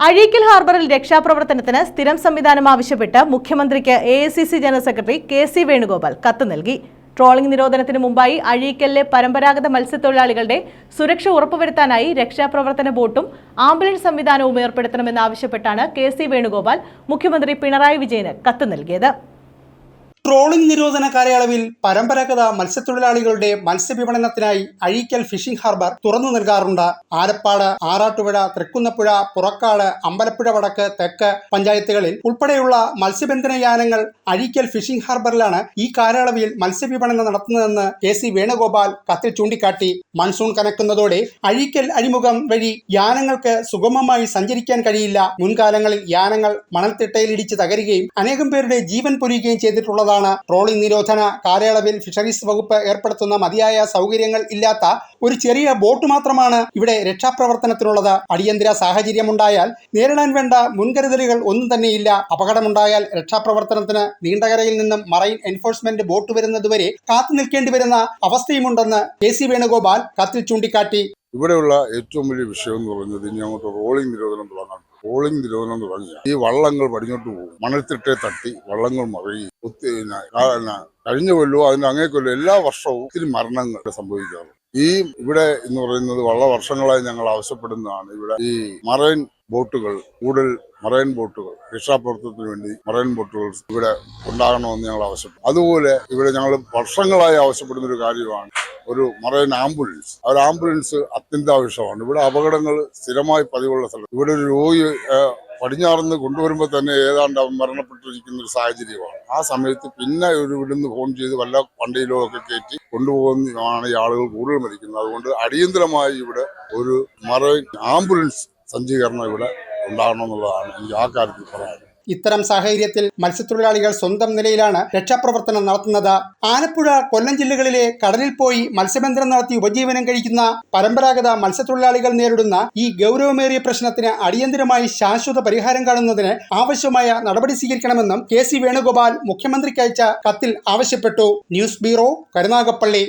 അഴീക്കൽ ഹാർബറിൽ രക്ഷാപ്രവർത്തനത്തിന് സ്ഥിരം സംവിധാനം ആവശ്യപ്പെട്ട് മുഖ്യമന്ത്രിക്ക് A general secretary K C Venugopal കത്ത് നൽകി. ട്രോളിംഗ് നിരോധനത്തിന് മുമ്പായി അഴീക്കലിലെ പരമ്പരാഗത മത്സ്യത്തൊഴിലാളികളുടെ സുരക്ഷ ഉറപ്പുവരുത്താനായി രക്ഷാപ്രവർത്തന ബോട്ടും ആംബുലൻസ് സംവിധാനവും ഏർപ്പെടുത്തണമെന്നാവശ്യപ്പെട്ടാണ് കെ സി വേണുഗോപാൽ മുഖ്യമന്ത്രി പിണറായി വിജയന് കത്ത് നൽകിയത്. ട്രോളിംഗ് നിരോധന കാലയളവിൽ പരമ്പരാഗത മത്സ്യത്തൊഴിലാളികളുടെ മത്സ്യവിപണനത്തിനായി അഴീക്കൽ ഫിഷിംഗ് ഹാർബർ തുറന്നു നൽകാറുണ്ട്. ആലപ്പാട് ആറാട്ടുപുഴ തൃക്കുന്നപ്പുഴ പുറക്കാട് അമ്പലപ്പുഴ വടക്ക് തെക്ക് പഞ്ചായത്തുകളിൽ ഉൾപ്പെടെയുള്ള മത്സ്യബന്ധന യാനങ്ങൾ അഴീക്കൽ ഫിഷിംഗ് ഹാർബറിലാണ് ഈ കാലയളവിൽ മത്സ്യവിപണനം നടത്തുന്നതെന്ന് കെ സി വേണുഗോപാൽ കത്തിൽ ചൂണ്ടിക്കാട്ടി. മൺസൂൺ കനക്കുന്നതോടെ അഴീക്കൽ അഴിമുഖം വഴി യാനങ്ങൾക്ക് സുഗമമായി സഞ്ചരിക്കാൻ കഴിയില്ല. മുൻകാലങ്ങളിൽ യാനങ്ങൾ മണൽത്തിട്ടയിൽ മണൽത്തിട്ടയിലിടിച്ച് തകരുകയും അനേകം പേരുടെ ജീവൻ പൊരിയുകയും ചെയ്തിട്ടുള്ളതാണ് ട്രോളിംഗ് നിരോധന കാലയളവിൽ ഫിഷറീസ് വകുപ്പ് ഏർപ്പെടുത്തുന്ന മതിയായ സൗകര്യങ്ങൾ ഇല്ലാത്ത ഒരു ചെറിയ ബോട്ട് മാത്രമാണ് ഇവിടെ രക്ഷാപ്രവർത്തനത്തിനുള്ളത്. അടിയന്തര സാഹചര്യമുണ്ടായാൽ നേരിടാൻ വേണ്ട മുൻകരുതലുകൾ ഒന്നും തന്നെയില്ല. അപകടമുണ്ടായാൽ രക്ഷാപ്രവർത്തനത്തിന് നീണ്ടകരയിൽ നിന്നും മറൈൻ എൻഫോഴ്സ്മെന്റ് ബോട്ട് വരുന്നതുവരെ കാത്തു നിൽക്കേണ്ടി വരുന്ന അവസ്ഥയുമുണ്ടെന്ന് കെ സി വേണുഗോപാൽ കത്തിൽ ചൂണ്ടിക്കാട്ടി. ഇവിടെയുള്ള ഏറ്റവും വലിയ വിഷയം എന്ന് പറയുന്നത് ഇനി അങ്ങോട്ട് റോളിംഗ് നിരോധനം തുടങ്ങാൻ റോളിംഗ് നിരോധനം തുടങ്ങിയ ഈ വള്ളങ്ങൾ പടിഞ്ഞോട്ട് പോകും. മണൽത്തിട്ടെ തട്ടി വള്ളങ്ങൾ മറിയും. ഒത്തി പിന്നെ കാ- പിന്നെ കഴിഞ്ഞ കൊല്ലവും അതിന്റെ അങ്ങേ കൊല്ലോ എല്ലാ വർഷവും ഒത്തിരി മരണങ്ങൾ സംഭവിക്കാറുണ്ട്. ഈ ഇവിടെ എന്ന് പറയുന്നത് വള്ള വർഷങ്ങളായി ഞങ്ങൾ ആവശ്യപ്പെടുന്നതാണ്. ഇവിടെ ഈ മറൈൻ ബോട്ടുകൾ കൂടുതൽ മറൈൻ ബോട്ടുകൾ രക്ഷാപ്രവർത്തനത്തിന് വേണ്ടി മറൈൻ ബോട്ടുകൾ ഇവിടെ ഉണ്ടാകണമെന്ന് ഞങ്ങൾ ആവശ്യപ്പെടും അതുപോലെ ഇവിടെ ഞങ്ങൾ വർഷങ്ങളായി ആവശ്യപ്പെടുന്ന ഒരു കാര്യമാണ് ഒരു മറൈൻ ആംബുലൻസ്. ആ ഒരു ആംബുലൻസ് അത്യന്താവശ്യമാണ്. ഇവിടെ അപകടങ്ങൾ സ്ഥിരമായി പതിവുള്ള സ്ഥലം. ഇവിടെ ഒരു രോഗി പടിഞ്ഞാറന്ന് കൊണ്ടുവരുമ്പോൾ തന്നെ ഏതാണ്ട് അവൻ മരണപ്പെട്ടിരിക്കുന്ന ഒരു സാഹചര്യമാണ്. ആ സമയത്ത് പിന്നെ ഒരു ഇവിടുന്ന് ഫോൺ ചെയ്ത് വല്ല വണ്ടിയിലോ ഒക്കെ കയറ്റി കൊണ്ടുപോകുന്നതാണ് ഈ ആളുകൾ കൂടുതൽ മരിക്കുന്നത്. അതുകൊണ്ട് അടിയന്തരമായി ഇവിടെ ഒരു മറൈൻ ആംബുലൻസ് സജ്ജീകരണം ഇവിടെ ഉണ്ടാകണമെന്നുള്ളതാണ് എനിക്ക് ആ കാര്യത്തിൽ പറയാനുള്ളത്. ഇത്തരം സാഹചര്യത്തിൽ മത്സ്യത്തൊഴിലാളികൾ സ്വന്തം നിലയിലാണ് രക്ഷാപ്രവർത്തനം നടത്തുന്നത്. ആലപ്പുഴ കൊല്ലം ജില്ലകളിലെ കടലിൽ പോയി മത്സ്യബന്ധനം നടത്തി ഉപജീവനം കഴിക്കുന്ന പരമ്പരാഗത മത്സ്യത്തൊഴിലാളികൾ നേരിടുന്ന ഈ ഗൗരവമേറിയ പ്രശ്നത്തിന് അടിയന്തരമായി ശാശ്വത പരിഹാരം കാണുന്നതിന് ആവശ്യമായ നടപടി സ്വീകരിക്കണമെന്നും കെ സി വേണുഗോപാൽ മുഖ്യമന്ത്രിക്ക് അയച്ച കത്തിൽ ആവശ്യപ്പെട്ടു. News bureau Karunagappally.